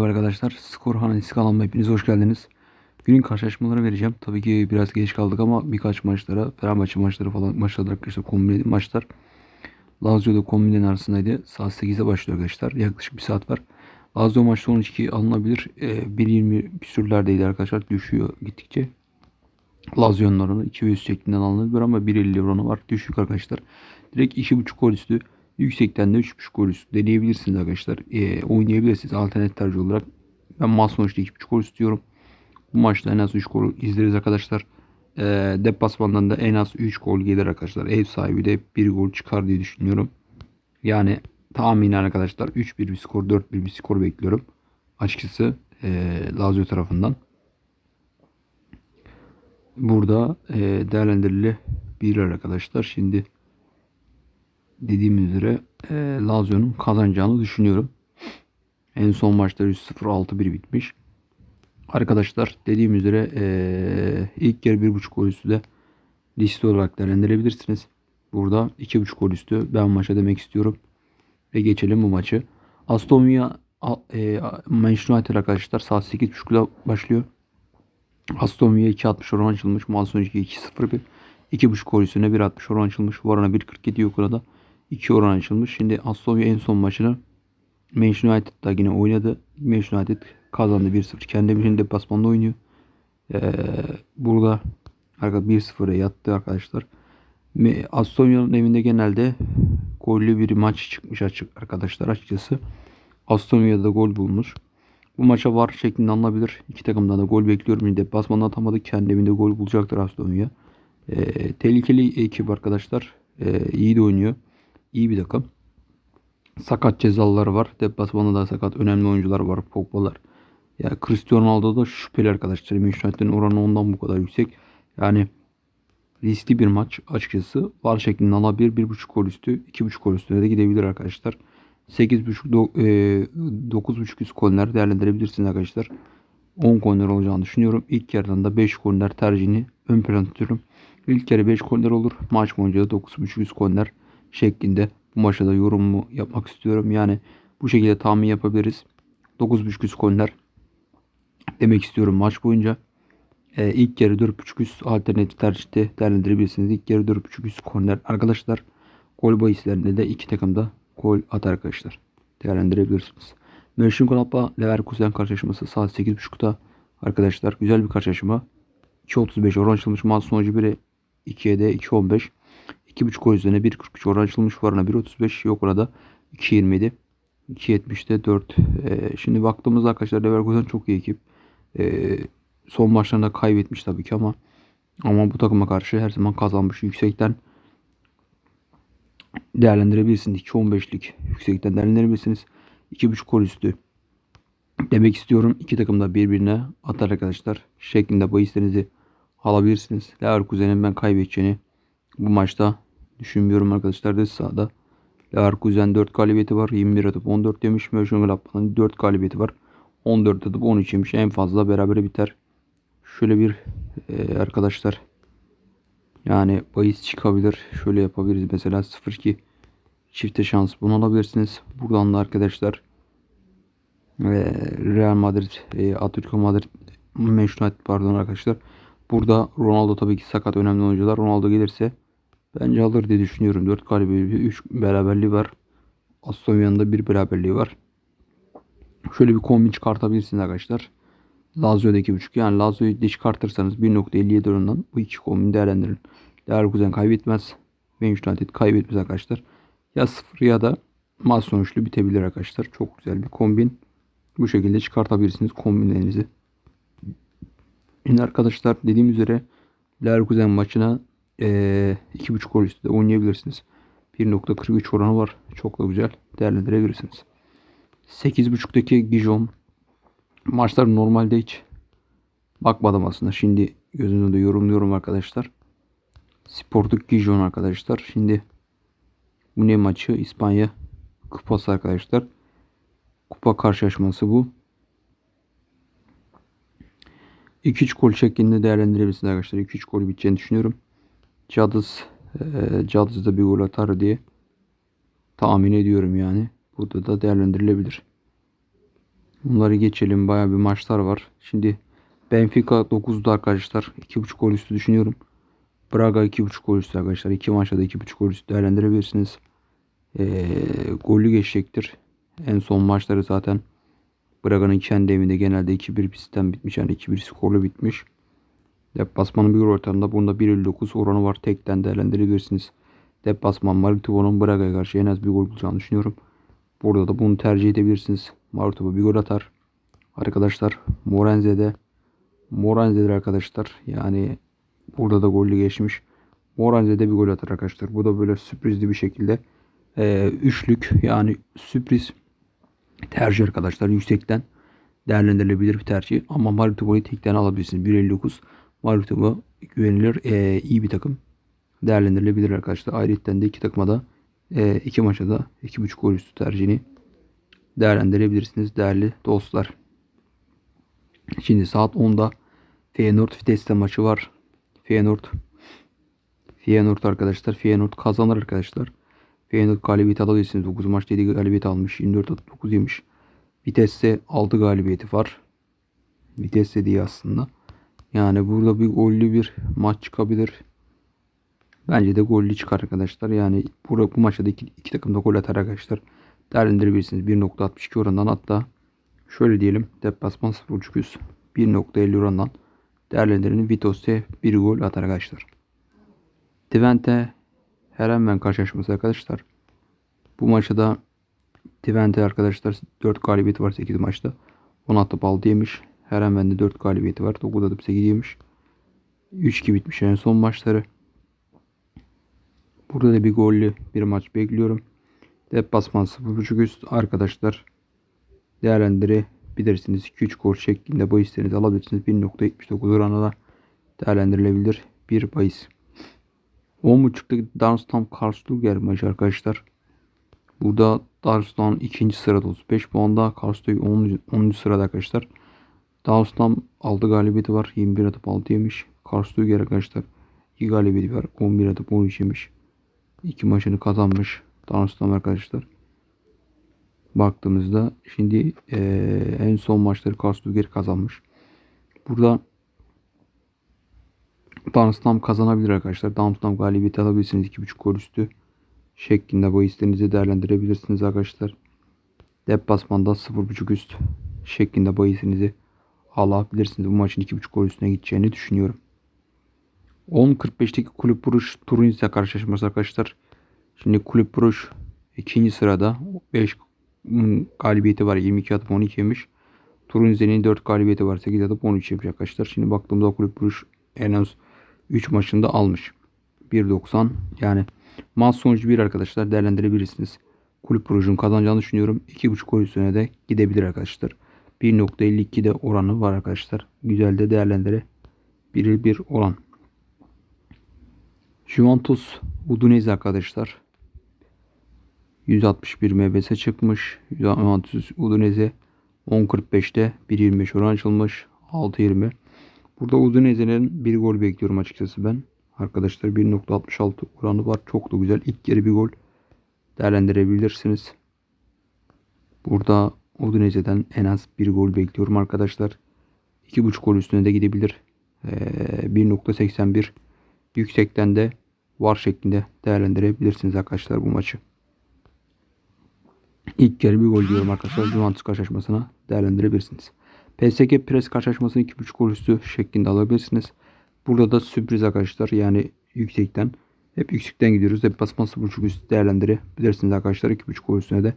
Merhaba arkadaşlar. Skor Analizi kanalıma hepiniz hoş geldiniz. Günün karşılaşmaları vereceğim. Tabii ki biraz geç kaldık ama birkaç maçlara, Fenerbahçe maçları falan başladı arkadaşlar. Kombineli maçlar. Lazio'da kombinen arasındaydı. Saat 8'e başlıyor arkadaşlar. Yaklaşık bir saat var. Lazio maçta 12 alınabilir. Ee, 1.20 küsürlerdeydi arkadaşlar. Düşüyor gittikçe. Lazio'nun oranı 2 ve üst şeklinde alınabilir ama 1.50 oranı var. Düşük arkadaşlar. Direkt 2.5 gol üstü. Yüksekten de 3.5 gol üstü deneyebilirsiniz arkadaşlar. Ee, oynayabilirsiniz alternatif tercih olarak. Ben maç sonuçta 2.5 gol istiyorum. Bu maçta en az 3 gol izleriz arkadaşlar. Ee, deplasmandan da en az 3 gol gelir arkadaşlar. Ev sahibi de 1 gol çıkar diye düşünüyorum. Yani tahminen arkadaşlar 3-1 bir skor 4-1 bir skor bekliyorum. Açıkçası ee, Lazio tarafından. Burada ee, değerlendirilebilir arkadaşlar. Şimdi dediğim üzere e, Lazio'nun kazanacağını düşünüyorum. En son maçta 3-0 6-1 bitmiş. Arkadaşlar dediğim üzere e, ilk yarı 1.5 gol üstü de liste olarak değerlendirebilirsiniz. Burada 2.5 gol üstü ben maça demek istiyorum. Ve geçelim bu maçı. Aston Villa e, Manchester United arkadaşlar saat 8.30'da başlıyor. Aston Villa 2.60 oran açılmış. Maç sonucu 2-0-1. 2.5 gol üstüne 1.60 oran açılmış. Varana 1.47 yukarıda. 2 oran açılmış. Şimdi Aston Villa en son maçını Manchester United'da yine oynadı. Manchester United kazandı 1-0. Kendi evinin deplasmanda oynuyor. Ee, burada arkadaşlar 1-0'a yattı arkadaşlar. Aston evinde genelde gollü bir maç çıkmış açık arkadaşlar açıkçası. Aston Villa'da gol bulmuş. Bu maça var şeklinde alınabilir. İki takımdan da gol bekliyorum. Şimdi deplasmanda atamadı. Kendi evinde gol bulacaktır Aston Villa. Ee, tehlikeli ekip arkadaşlar. Ee, iyi de oynuyor. İyi bir takım. Sakat cezalıları var. Deplasmanda da sakat önemli oyuncular var. Pogba'lar. Ya Cristiano Ronaldo da şüpheli arkadaşlar. Manchester oranı ondan bu kadar yüksek. Yani riskli bir maç açıkçası. Var şeklinde alabilir. 1.5 gol üstü, 2.5 gol üstüne de gidebilir arkadaşlar. 8.5 e, 9.5 üst korner değerlendirebilirsiniz arkadaşlar. 10 korner olacağını düşünüyorum. İlk yarıdan da 5 korner tercihini ön plan tutuyorum. İlk yarı 5 korner olur. Maç boyunca da 9.5 üst korner şeklinde bu maçta da yorumumu yapmak istiyorum. Yani bu şekilde tahmin yapabiliriz. 9.5 üst korner demek istiyorum maç boyunca. Ee, ilk yarı 4.5 üst alternatif tercihte değerlendirebilirsiniz. İlk yarı 4.5 üst korner. Arkadaşlar gol bahislerinde de iki takımda gol atar arkadaşlar. Değerlendirebilirsiniz. Mönchengladbach Leverkusen karşılaşması saat 8.30'da arkadaşlar. Güzel bir karşılaşma. 2.35 oran açılmış. Maç sonucu 1'e 2'ye de 2.15. 2.5 gol üzerine 1.43 oran açılmış. Varına 1.35 yok orada. 2.27. 2.70'de 4. Ee, şimdi baktığımızda arkadaşlar Leverkusen çok iyi ekip. Ee, son maçlarında kaybetmiş tabii ki ama ama bu takıma karşı her zaman kazanmış. Yüksekten değerlendirebilirsiniz. 2.15'lik yüksekten değerlendirebilirsiniz. 2.5 gol üstü demek istiyorum. İki takım da birbirine atar arkadaşlar. Şeklinde bahislerinizi alabilirsiniz. Leverkusen'in ben kaybedeceğini bu maçta düşünmüyorum arkadaşlar. Dış sahada Leverkusen 4 galibiyeti var. 21 atıp 14 yemiş. Mönchengladbach'ın 4 galibiyeti var. 14 atıp 13 yemiş. En fazla beraber biter. Şöyle bir e, arkadaşlar yani bahis çıkabilir. Şöyle yapabiliriz. Mesela 0-2 çifte şans bunu alabilirsiniz. Buradan da arkadaşlar e, Real Madrid, e, Atletico Madrid, Manchester pardon arkadaşlar. Burada Ronaldo tabii ki sakat önemli oyuncular. Ronaldo gelirse bence alır diye düşünüyorum. 4 galibiyeti 3 beraberliği var. Aston Villa'nın bir beraberliği var. Şöyle bir kombin çıkartabilirsiniz arkadaşlar. Lazio'da 2.5 yani Lazio'yu de çıkartırsanız 1.57 oranından bu iki kombini değerlendirin. Leverkusen kaybetmez. Manchester United kaybetmez arkadaşlar. Ya 0 ya da maç sonuçlu bitebilir arkadaşlar. Çok güzel bir kombin. Bu şekilde çıkartabilirsiniz kombinlerinizi. Şimdi arkadaşlar dediğim üzere Leverkusen maçına ee, 2.5 gol üstü de oynayabilirsiniz. 1.43 oranı var. Çok da güzel değerlendirebilirsiniz. 8.5'taki Gijon maçlar normalde hiç bakmadım aslında. Şimdi gözümde yorumluyorum arkadaşlar. Sportuk Gijon arkadaşlar. Şimdi bu ne maçı? İspanya kupası arkadaşlar. Kupa karşılaşması bu. 2-3 gol şeklinde değerlendirebilirsiniz arkadaşlar. 2-3 gol biteceğini düşünüyorum. Cadız e, Cadız bir gol atar diye tahmin ediyorum yani. Burada da değerlendirilebilir. Bunları geçelim. Baya bir maçlar var. Şimdi Benfica 9'da arkadaşlar. 2.5 gol üstü düşünüyorum. Braga 2.5 gol üstü arkadaşlar. 2 maçta da 2.5 gol üstü değerlendirebilirsiniz. Ee, gollü geçecektir. En son maçları zaten Braga'nın kendi evinde genelde 2-1 bir sistem bitmiş. Yani 2-1 skorlu bitmiş. Deplasmanın bir ortamında bunda 1.59 oranı var. Tekten değerlendirebilirsiniz. Deplasman Maritivo'nun Braga'ya karşı en az bir gol bulacağını düşünüyorum. Burada da bunu tercih edebilirsiniz. Maritivo bir gol atar. Arkadaşlar Morenze'de Morenze'dir arkadaşlar. Yani burada da gollü geçmiş. Morenze'de bir gol atar arkadaşlar. Bu da böyle sürprizli bir şekilde e, üçlük yani sürpriz tercih arkadaşlar. Yüksekten değerlendirilebilir bir tercih. Ama Maritivo'yu tekten alabilirsiniz. 1.59 Maritivo güvenilir e, iyi bir takım. Değerlendirilebilir arkadaşlar. Ayrıca de iki takıma da e, iki maça da 2.5 gol üstü tercihini değerlendirebilirsiniz değerli dostlar. Şimdi saat 10'da Feyenoord Vitesse maçı var. Feyenoord Feyenoord arkadaşlar. Feyenoord kazanır arkadaşlar. Feyenoord galibiyet alabilirsiniz. 9 maç 7 galibiyet almış. 24 9 yemiş. Vitesse 6 galibiyeti var. Vitesse diye aslında. Yani burada bir gollü bir maç çıkabilir. Bence de gollü çıkar arkadaşlar. Yani burada bu maçta da iki, iki takım da gol atar arkadaşlar. Değerlendirebilirsiniz. 1.62 orandan hatta şöyle diyelim. Deplasman 0.5 üst 1.50 orandan değerlendirenin Vitesse bir gol atar arkadaşlar. Twente Herenven karşılaşması arkadaşlar. Bu maçta da Twente arkadaşlar 4 galibiyeti var 8 maçta. 10 atıp 6 yemiş. Herenven'de 4 galibiyeti var. 9 atıp 8 yemiş. 3-2 bitmiş en son maçları. Burada da bir gollü bir maç bekliyorum. Deplasman 0.5 üst arkadaşlar değerlendirebilirsiniz. 2-3 gol şeklinde bahislerinizi alabilirsiniz. 1.79 oranına değerlendirilebilir bir bahis. 10.5'taki Darmstadt Karlsruhe maçı arkadaşlar. Burada Darmstadt ikinci sırada 35 puanda. Karlsruhe 10. 10. sırada arkadaşlar. Darmstadt 6 galibiyeti var. 21 atıp 6 yemiş. Karlsruhe arkadaşlar 2 galibiyeti var. 11 atıp 13 yemiş. 2 maçını kazanmış. Darmstadt arkadaşlar. Baktığımızda şimdi ee, en son maçları Karlsruhe kazanmış. Burada Darmstadt kazanabilir arkadaşlar. Darmstadt galibiyeti alabilirsiniz. 2.5 gol üstü şeklinde bu hislerinizi değerlendirebilirsiniz arkadaşlar. Deplasmanda 0.5 üst şeklinde bu hislerinizi alabilirsiniz. Bu maçın 2.5 gol üstüne gideceğini düşünüyorum. 10.45'teki Kulüp Buruş Turince karşılaşması arkadaşlar. Şimdi Kulüp Buruş ikinci sırada 5 galibiyeti var. 22 atıp 12 yemiş. Turince'nin 4 galibiyeti var. 8 atıp 13 yemiş arkadaşlar. Şimdi baktığımda Kulüp Buruş en az 3 maçında almış. 1.90 yani maç sonucu 1 arkadaşlar değerlendirebilirsiniz. Kulüp Brugge'un kazanacağını düşünüyorum. 2.5 gol üstüne de gidebilir arkadaşlar. 1.52 de oranı var arkadaşlar. Güzel de değerlendirebilir bir oran. Juventus Udinese arkadaşlar. 161 MBS çıkmış. Juventus Udinese 10.45'te 1.25 oran açılmış. 6.20 Burada uzun ezenin bir gol bekliyorum açıkçası ben. Arkadaşlar 1.66 oranı var. Çok da güzel. İlk yarı bir gol değerlendirebilirsiniz. Burada Udinese'den en az bir gol bekliyorum arkadaşlar. 2.5 gol üstüne de gidebilir. Ee, 1.81 yüksekten de var şeklinde değerlendirebilirsiniz arkadaşlar bu maçı. İlk yarı bir gol diyorum arkadaşlar. Juventus karşılaşmasına değerlendirebilirsiniz. PSG pres karşılaşmasını 2.5 gol üstü şeklinde alabilirsiniz. Burada da sürpriz arkadaşlar. Yani yüksekten. Hep yüksekten gidiyoruz. Hep basman 0.5 üstü değerlendirebilirsiniz arkadaşlar. 2.5 gol üstüne de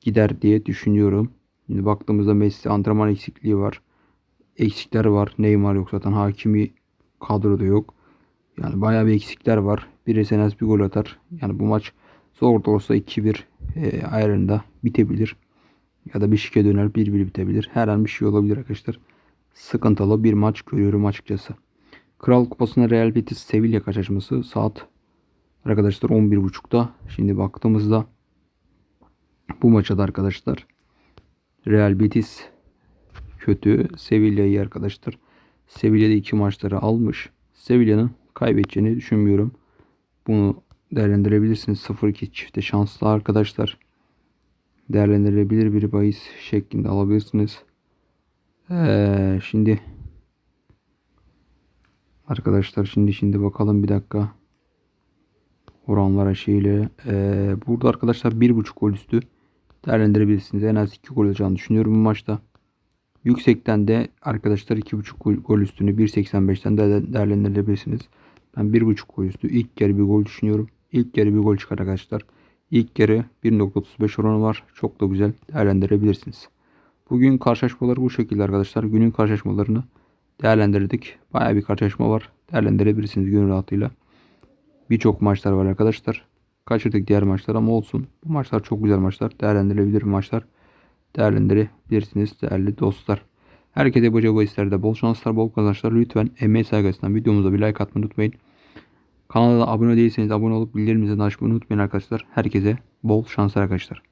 gider diye düşünüyorum. Şimdi baktığımızda Messi antrenman eksikliği var. Eksikler var. Neymar yok zaten. Hakimi kadroda yok. Yani bayağı bir eksikler var. Biri senez bir gol atar. Yani bu maç zor da olsa 2-1 e, ayarında bitebilir. Ya da bir şike döner 1-1 bitebilir. Her an bir şey olabilir arkadaşlar. Sıkıntılı bir maç görüyorum açıkçası. Kral Kupası'nda Real Betis Sevilla karşılaşması saat arkadaşlar 11.30'da. Şimdi baktığımızda bu maça da arkadaşlar Real Betis kötü. Sevilla iyi arkadaşlar. Sevilla'da iki maçları almış. Sevilla'nın kaybedeceğini düşünmüyorum. Bunu değerlendirebilirsiniz. 0-2 çifte şanslı arkadaşlar. değerlendirilebilir bir bahis şeklinde alabilirsiniz. Ee, şimdi arkadaşlar şimdi şimdi bakalım bir dakika oranlara şeyle ee, burada arkadaşlar 1.5 gol üstü değerlendirebilirsiniz. En az 2 gol olacağını düşünüyorum bu maçta. Yüksekten de arkadaşlar 2.5 gol, üstünü 1.85'ten de değerlendirebilirsiniz. Ben 1.5 gol üstü ilk yarı bir gol düşünüyorum. İlk yarı bir gol çıkar arkadaşlar. İlk yarı 1.35 oranı var. Çok da güzel değerlendirebilirsiniz. Bugün karşılaşmalar bu şekilde arkadaşlar. Günün karşılaşmalarını değerlendirdik. Baya bir karşılaşma var. Değerlendirebilirsiniz gönül rahatıyla. Birçok maçlar var arkadaşlar. Kaçırdık diğer maçlar ama olsun. Bu maçlar çok güzel maçlar. Değerlendirilebilir maçlar. Değerlendirebilirsiniz değerli dostlar. Herkese bu bahislerde bol şanslar, bol kazançlar. Lütfen emeği saygısından videomuza bir like atmayı unutmayın. Kanala abone değilseniz abone olup bildirimleri açmayı unutmayın arkadaşlar. Herkese bol şanslar arkadaşlar.